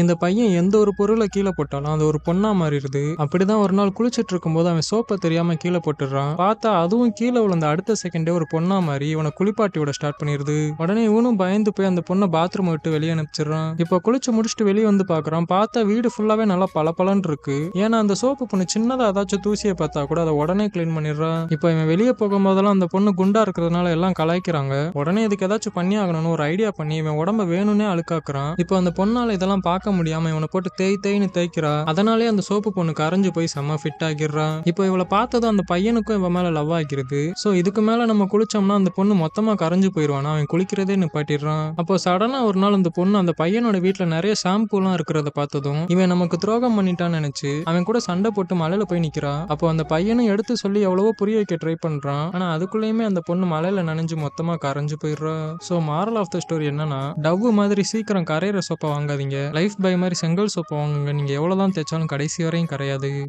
இந்த பையன் எந்த ஒரு பொருளை கீழே போட்டாலும் அது ஒரு பொண்ணா மாறிடுது. அப்படிதான் ஒரு நாள் குளிச்சிட்டு இருக்கும்போது அவன் சோப்பை தெரியாம கீழே போட்டுடுறான். பார்த்தா அதுவும் கீழே விழுந்த அடுத்த செகண்டே ஒரு பொண்ணா மாறி இவனை குளிப்பாட்டி விட ஸ்டார்ட் பண்ணிடுது. உடனே இவனும் பயந்து போய் அந்த பொண்ணை பாத்ரூம் விட்டு வெளியே அனுப்பிச்சிடுறான். இப்போ குளிச்சு முடிச்சுட்டு வெளியே வந்து பாக்குறான் பார்த்தா வீடு ஃபுல்லாவே நல்லா பளபளன்னு இருக்கு. ஏன்னா அந்த சோப்பு பொண்ணு சின்னதா ஏதாச்சும் தூசியை பார்த்தா கூட அதை உடனே க்ளீன் பண்ணிடுறான். இப்போ இவன் வெளியே போகும்போதெல்லாம் அந்த பொண்ணு குண்டா இருக்கிறதுனால எல்லாம் கலாய்க்கிறாங்க. உடனே இதுக்கு ஏதாச்சும் பண்ணி ஆகணும்னு ஒரு ஐடியா பண்ணி இவன் உடம்ப வேணும்னே அழுக்காக்குறான். இப்போ அந்த பொண்ணால இதெல்லாம் பார்க்க முடியாம இவனை போட்டு தேய் தேய்னு தேய்க்கிறா. அதனாலே அந்த சோப்பு பொண்ணு கரைஞ்சு போய் செம்ம ஃபிட் ஆகிடுறான் இப்போ இவளை பார்த்ததும் அந்த பையனுக்கும் இவன் மேல லவ் ஆகிருது. சோ இதுக்கு மேல நம்ம குளிச்சோம்னா அந்த பொண்ணு மொத்தமா கரைஞ்சு போயிடுவானா? அவன் குளிக்கிறதே நிப்பாட்டிடுறான். அப்போ சடனா ஒரு நாள் அந்த பொண்ணு அந்த பையனோட வீட்டுல நிறைய ஷாம்பூலாம் இருக்கிறத பார்த்ததும் இவன் நமக்கு துரோகம் பண்ணிட்டான்னு நினைச்சு அவன் கூட சண்டை போட்டு மலையில போய் நிக்கிறான் அப்போ அந்த பையனும் எடுத்து சொல்லி எவ்வளவோ புரிய வைக்க ட்ரை பண்றான். ஆனா அதுக்குள்ளயுமே அந்த பொண்ணு மலையில நனைஞ்சு மொத்தமா கரைஞ்சு போயிடுறா. So moral of the story என்னன்னா டவ் மாதிரி சீக்கிரம் கரையிற சோப்பை வாங்காதீங்க. லைஃப் பை மாதிரி செங்கல் சோப்பு வாங்குங்க. நீங்கள் எவ்வளோ தான் தேய்ச்சாலும் கடைசி வரையும் கரையாது.